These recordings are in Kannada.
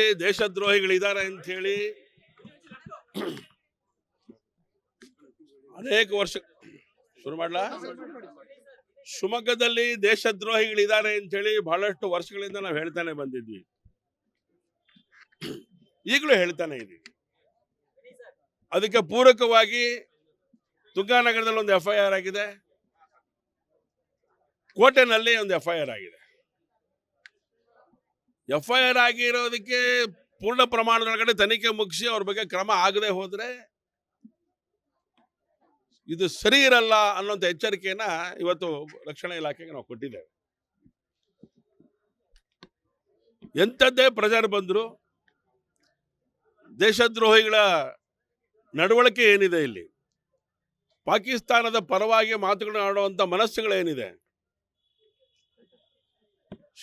ದೇಶದ್ರೋಹಿಗಳಿದ್ದಾರೆ ಅಂತ ಹೇಳಿ ಅನೇಕ ವರ್ಷ ಶುರು ಮಾಡ್ಲಾ? ಶಿವಮೊಗ್ಗದಲ್ಲಿ ದೇಶದ್ರೋಹಿಗಳಿದ್ದಾರೆ ಅಂತ ಹೇಳಿ ಬಹಳಷ್ಟು ವರ್ಷಗಳಿಂದ ನಾವು ಹೇಳ್ತಾನೆ ಬಂದಿದ್ವಿ. ಈಗಲೂ ಹೇಳ್ತಾನೆ ಇದೀವಿ. ಅದಕ್ಕೆ ಪೂರಕವಾಗಿ ತುಂಗಾನಗರದಲ್ಲಿ ಒಂದು ಎಫ್ ಐ ಆರ್ ಆಗಿದೆ. ಕೋಟೆನಲ್ಲಿ ಒಂದು ಎಫ್ ಐ ಆರ್ ಆಗಿದೆ. ಎಫ್ ಐ ಆರ್ ಆಗಿರೋದಕ್ಕೆ ಪೂರ್ಣ ಪ್ರಮಾಣದೊಳಗಡೆ ತನಿಖೆ ಮುಗಿಸಿ ಅವ್ರ ಬಗ್ಗೆ ಕ್ರಮ ಆಗದೆ ಹೋದರೆ ಇದು ಸರಿ ಇರಲ್ಲ ಅನ್ನೋಂಥ ಎಚ್ಚರಿಕೆಯನ್ನ ಇವತ್ತು ರಕ್ಷಣಾ ಇಲಾಖೆಗೆ ನಾವು ಕೊಟ್ಟಿದ್ದೇವೆ. ಎಂಥದ್ದೇ ಪ್ರಜಾರ ಬಂದರು ದೇಶದ್ರೋಹಿಗಳ ನಡವಳಿಕೆ ಏನಿದೆ ಇಲ್ಲಿ? ಪಾಕಿಸ್ತಾನದ ಪರವಾಗಿ ಮಾತುಗಳನ್ನ ಆಡುವಂಥ ಮನಸ್ಸುಗಳೇನಿದೆ?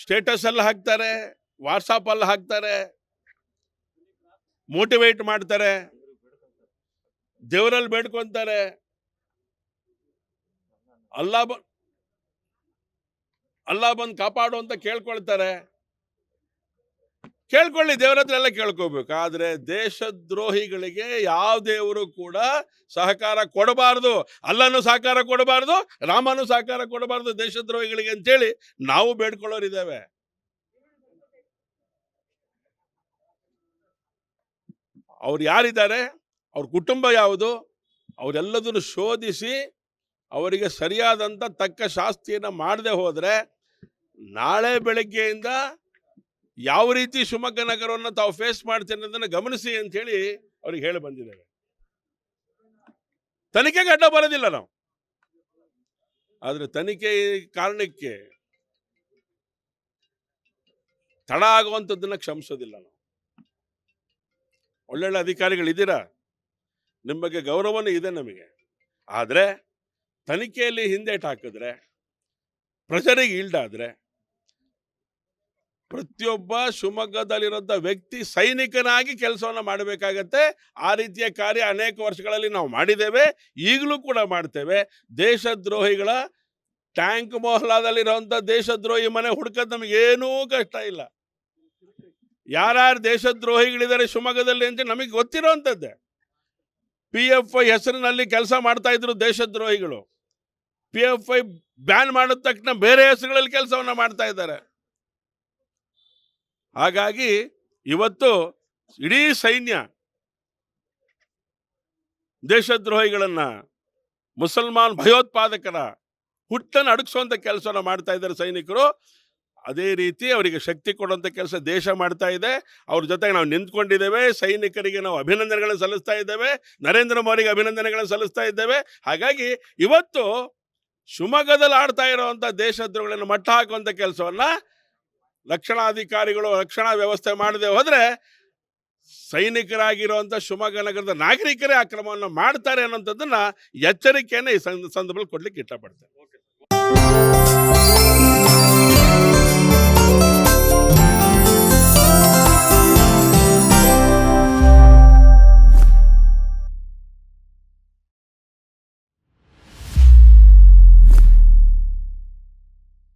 ಸ್ಟೇಟಸ್ ಎಲ್ಲ ಹಾಕ್ತಾರೆ ವಾಟ್ಸಪ್ ಅಲ್ಲಿ ಹಾಕ್ತಾರೆ. ಮೋಟಿವೇಟ್ ಮಾಡ್ತಾರೆ. ದೇವರಲ್ಲಿ ಬೇಡ್ಕೊಂತಾರೆ. ಅಲ್ಲ ಬ ಅಲ್ಲಾ ಬಂದು ಕಾಪಾಡು ಅಂತ ಕೇಳ್ಕೊಳ್ತಾರೆ. ಕೇಳ್ಕೊಳ್ಳಿ, ದೇವರ ಹತ್ರ ಎಲ್ಲ ಕೇಳ್ಕೋಬೇಕು. ಆದರೆ ದೇಶದ್ರೋಹಿಗಳಿಗೆ ಯಾವ ದೇವರು ಕೂಡ ಸಹಕಾರ ಕೊಡಬಾರದು. ಅಲ್ಲನು ಸಹಕಾರ ಕೊಡಬಾರದು, ರಾಮನು ಸಹಕಾರ ಕೊಡಬಾರದು ದೇಶದ್ರೋಹಿಗಳಿಗೆ ಅಂತೇಳಿ ನಾವು ಬೇಡ್ಕೊಳ್ಳೋರಿದ್ದೇವೆ. ಅವ್ರು ಯಾರಿದ್ದಾರೆ? ಅವ್ರ ಕುಟುಂಬ ಯಾವುದು? ಅವರೆಲ್ಲದನ್ನು ಶೋಧಿಸಿ ಅವರಿಗೆ ಸರಿಯಾದಂಥ ತಕ್ಕ ಶಾಸ್ತಿಯನ್ನು ಮಾಡದೆ ಹೋದರೆ ನಾಳೆ ಬೆಳಗ್ಗೆಯಿಂದ ಯಾವ ರೀತಿ ಶಿವಮೊಗ್ಗ ನಗರವನ್ನು ತಾವು ಫೇಸ್ ಮಾಡ್ತೇನೆ ಅನ್ನೋದನ್ನು ಗಮನಿಸಿ ಅಂಥೇಳಿ ಅವ್ರಿಗೆ ಹೇಳಿ ಬಂದಿದ್ದೇವೆ. ತನಿಖೆಗೆ ಅಡ್ಡ ಬರೋದಿಲ್ಲ ನಾವು. ಆದರೆ ತನಿಖೆ ಕಾರಣಕ್ಕೆ ತಡ ಆಗುವಂಥದ್ದನ್ನು ಕ್ಷಮಿಸೋದಿಲ್ಲ ನಾವು. ಒಳ್ಳೊಳ್ಳೆ ಅಧಿಕಾರಿಗಳಿದ್ದೀರಾ ನಿಮ್ಮ ಬಗ್ಗೆ ಗೌರವನೂ ಇದೆ ನಮಗೆ. ಆದರೆ ತನಿಖೆಯಲ್ಲಿ ಹಿಂದೇಟ್ ಹಾಕಿದ್ರೆ ಪ್ರಜರಿಗೆ ಈಲ್ಡಾದರೆ, ಪ್ರತಿಯೊಬ್ಬ ಶಿವಮೊಗ್ಗದಲ್ಲಿರುವಂಥ ವ್ಯಕ್ತಿ ಸೈನಿಕನಾಗಿ ಕೆಲಸವನ್ನು ಮಾಡಬೇಕಾಗತ್ತೆ. ಆ ರೀತಿಯ ಕಾರ್ಯ ಅನೇಕ ವರ್ಷಗಳಲ್ಲಿ ನಾವು ಮಾಡಿದ್ದೇವೆ. ಈಗಲೂ ಕೂಡ ಮಾಡ್ತೇವೆ. ದೇಶದ್ರೋಹಿಗಳ ಟ್ಯಾಂಕ್ ಮೊಹಲಾದಲ್ಲಿರುವಂಥ ದೇಶದ್ರೋಹಿ ಮನೆ ಹುಡ್ಕೋದು ನಮಗೇನೂ ಕಷ್ಟ ಇಲ್ಲ. ಯಾರ್ಯಾರು ದೇಶದ್ರೋಹಿಗಳಿದ್ದಾರೆ ಶಿವಮೊಗ್ಗದಲ್ಲಿ ಅಂತ ನಮಗೆ ಗೊತ್ತಿರೋವಂಥದ್ದೇ ಪಿ ಎಫ್ ಐ ಹೆಸರಿನಲ್ಲಿ ಕೆಲಸ ಮಾಡ್ತಾ ಇದ್ರು ದೇಶದ್ರೋಹಿಗಳು. ಪಿ ಎಫ್ ಐ ಬ್ಯಾನ್ ಮಾಡಿದ ತಕ್ಷಣ ಬೇರೆ ಹೆಸರುಗಳಲ್ಲಿ ಕೆಲಸವನ್ನ ಮಾಡ್ತಾ ಇದ್ದಾರೆ. ಹಾಗಾಗಿ ಇವತ್ತು ಇಡೀ ಸೈನ್ಯ ದೇಶದ್ರೋಹಿಗಳನ್ನ ಮುಸಲ್ಮಾನ್ ಭಯೋತ್ಪಾದಕರ ಹುಟ್ಟನ್ನು ಅಡಗಿಸುವಂತ ಕೆಲಸವನ್ನ ಮಾಡ್ತಾ ಇದ್ದಾರೆ ಸೈನಿಕರು. ಅದೇ ರೀತಿ ಅವರಿಗೆ ಶಕ್ತಿ ಕೊಡುವಂಥ ಕೆಲಸ ದೇಶ ಮಾಡ್ತಾ ಇದೆ. ಅವ್ರ ಜೊತೆಗೆ ನಾವು ನಿಂತ್ಕೊಂಡಿದ್ದೇವೆ. ಸೈನಿಕರಿಗೆ ನಾವು ಅಭಿನಂದನೆಗಳನ್ನು ಸಲ್ಲಿಸ್ತಾ ಇದ್ದೇವೆ. ನರೇಂದ್ರ ಮೋದಿಗೆ ಅಭಿನಂದನೆಗಳನ್ನು ಸಲ್ಲಿಸ್ತಾ ಇದ್ದೇವೆ. ಹಾಗಾಗಿ ಇವತ್ತು ಶಿವಮೊಗ್ಗದಲ್ಲಿ ಆಡ್ತಾ ಇರುವಂಥ ದೇಶದ್ರೋಹಗಳನ್ನು ಮಟ್ಟ ಹಾಕುವಂಥ ಕೆಲಸವನ್ನು ರಕ್ಷಣಾಧಿಕಾರಿಗಳು, ರಕ್ಷಣಾ ವ್ಯವಸ್ಥೆ ಮಾಡದೆ ಹೋದರೆ ಸೈನಿಕರಾಗಿರುವಂಥ ಶಿವಮೊಗ್ಗ ನಗರದ ನಾಗರಿಕರೇ ಅಕ್ರಮವನ್ನು ಮಾಡ್ತಾರೆ ಅನ್ನೋಂಥದ್ದನ್ನು ಎಚ್ಚರಿಕೆಯನ್ನು ಈ ಸಂದ- ಸಂದರ್ಭದಲ್ಲಿ ಕೊಡ್ಲಿಕ್ಕೆ ಇಷ್ಟಪಡ್ತೇನೆ.